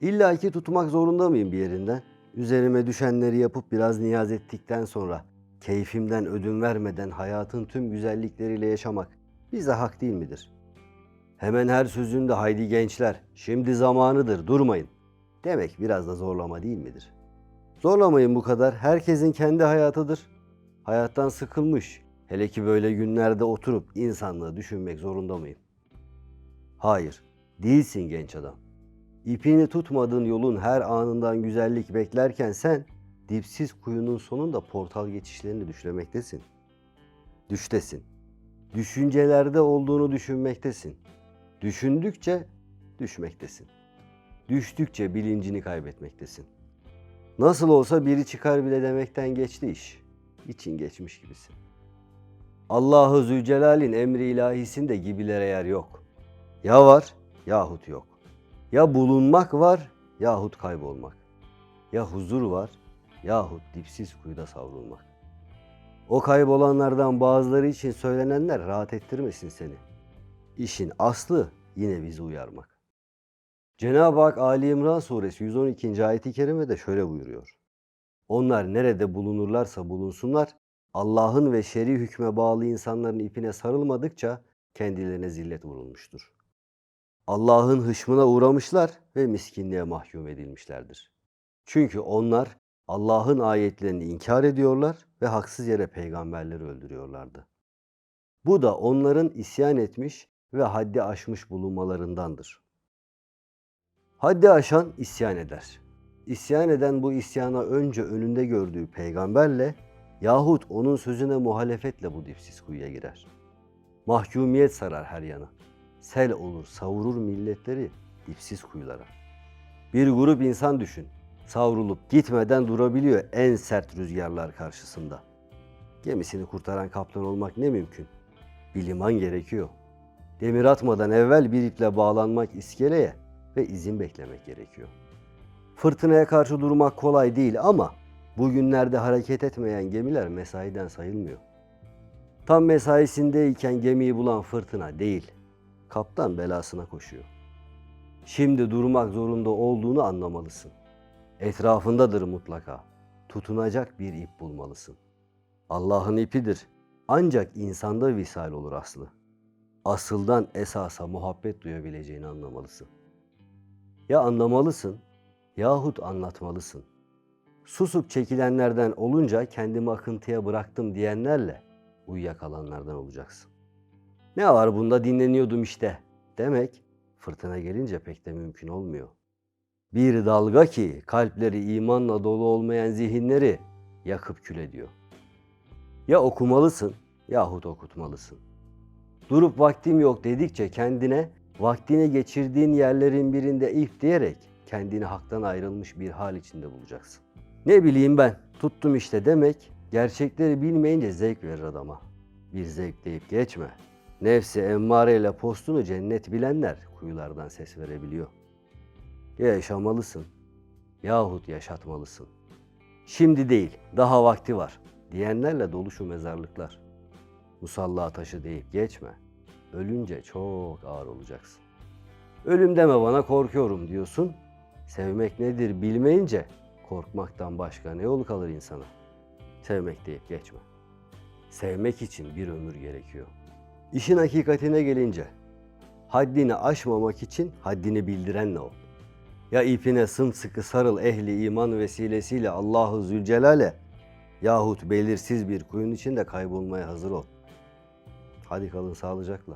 İlla ki tutmak zorunda mıyım bir yerinden? Üzerime düşenleri yapıp biraz niyaz ettikten sonra keyfimden ödün vermeden hayatın tüm güzellikleriyle yaşamak bize hak değil midir? Hemen her sözünde haydi gençler, şimdi zamanıdır, durmayın. Demek biraz da zorlama değil midir? Zorlamayın bu kadar, herkesin kendi hayatıdır. Hayattan sıkılmış, hele ki böyle günlerde oturup insanlığı düşünmek zorunda mıyım? Hayır, değilsin genç adam. İpini tutmadığın yolun her anından güzellik beklerken sen dipsiz kuyunun sonunda portal geçişlerini düşlemektesin. Düştesin. Düşüncelerde olduğunu düşünmektesin. Düşündükçe düşmektesin. Düştükçe bilincini kaybetmektesin. Nasıl olsa biri çıkar bile demekten geçti iş. İçin geçmiş gibisin. Allahu Zülcelal'in emri ilahisinde gibilere yer yok. Ya var yahut yok. Ya bulunmak var yahut kaybolmak. Ya huzur var yahut dipsiz kuyuda savrulmak. O kaybolanlardan bazıları için söylenenler rahat ettirmesin seni. İşin aslı yine bizi uyarmak. Cenab-ı Hak Ali İmran suresi 112. ayeti kerimede şöyle buyuruyor. Onlar nerede bulunurlarsa bulunsunlar, Allah'ın ve şer'i hükme bağlı insanların ipine sarılmadıkça kendilerine zillet vurulmuştur. Allah'ın hışmına uğramışlar ve miskinliğe mahkum edilmişlerdir. Çünkü onlar Allah'ın ayetlerini inkar ediyorlar ve haksız yere peygamberleri öldürüyorlardı. Bu da onların isyan etmiş ve haddi aşmış bulunmalarındandır. Haddi aşan isyan eder. İsyan eden bu isyana önce önünde gördüğü peygamberle yahut onun sözüne muhalefetle bu dipsiz kuyuya girer. Mahkumiyet sarar her yana. Sel olur, savurur milletleri dipsiz kuyulara. Bir grup insan düşün. Savrulup gitmeden durabiliyor en sert rüzgarlar karşısında. Gemisini kurtaran kaptan olmak ne mümkün? Bir liman gerekiyor. Demir atmadan evvel bir iple bağlanmak iskeleye ve izin beklemek gerekiyor. Fırtınaya karşı durmak kolay değil ama bugünlerde hareket etmeyen gemiler mesaiden sayılmıyor. Tam mesaisindeyken gemiyi bulan fırtına değil, kaptan belasına koşuyor. Şimdi durmak zorunda olduğunu anlamalısın. Etrafındadır mutlaka. Tutunacak bir ip bulmalısın. Allah'ın ipidir. Ancak insanda visal olur aslı. Asıldan esasa muhabbet duyabileceğini anlamalısın. Ya anlamalısın yahut anlatmalısın. Susup çekilenlerden olunca kendimi akıntıya bıraktım diyenlerle uyuyakalanlardan olacaksın. Ne var bunda dinleniyordum işte demek fırtına gelince pek de mümkün olmuyor. Bir dalga ki kalpleri imanla dolu olmayan zihinleri yakıp kül ediyor. Ya okumalısın yahut okutmalısın. Durup vaktim yok dedikçe kendine vaktini geçirdiğin yerlerin birinde if diyerek kendini haktan ayrılmış bir hal içinde bulacaksın. Ne bileyim ben tuttum işte demek gerçekleri bilmeyince zevk verir adama. Bir zevk deyip geçme. Nefsi emmareyle postunu cennet bilenler kuyulardan ses verebiliyor. Ya yaşamalısın yahut yaşatmalısın. Şimdi değil, daha vakti var diyenlerle dolu şu mezarlıklar. Musalla taşı deyip geçme. Ölünce çok ağır olacaksın. Ölüm deme bana korkuyorum diyorsun. Sevmek nedir bilmeyince korkmaktan başka ne yolu kalır insana? Sevmek deyip geçme. Sevmek için bir ömür gerekiyor. İşin hakikatine gelince haddini aşmamak için haddini bildirenle ol. Ya ipine sımsıkı sarıl ehli iman vesilesiyle Allahu Zülcelal'e yahut belirsiz bir kuyun içinde kaybolmaya hazır ol. Hadi kalın sağlıcakla.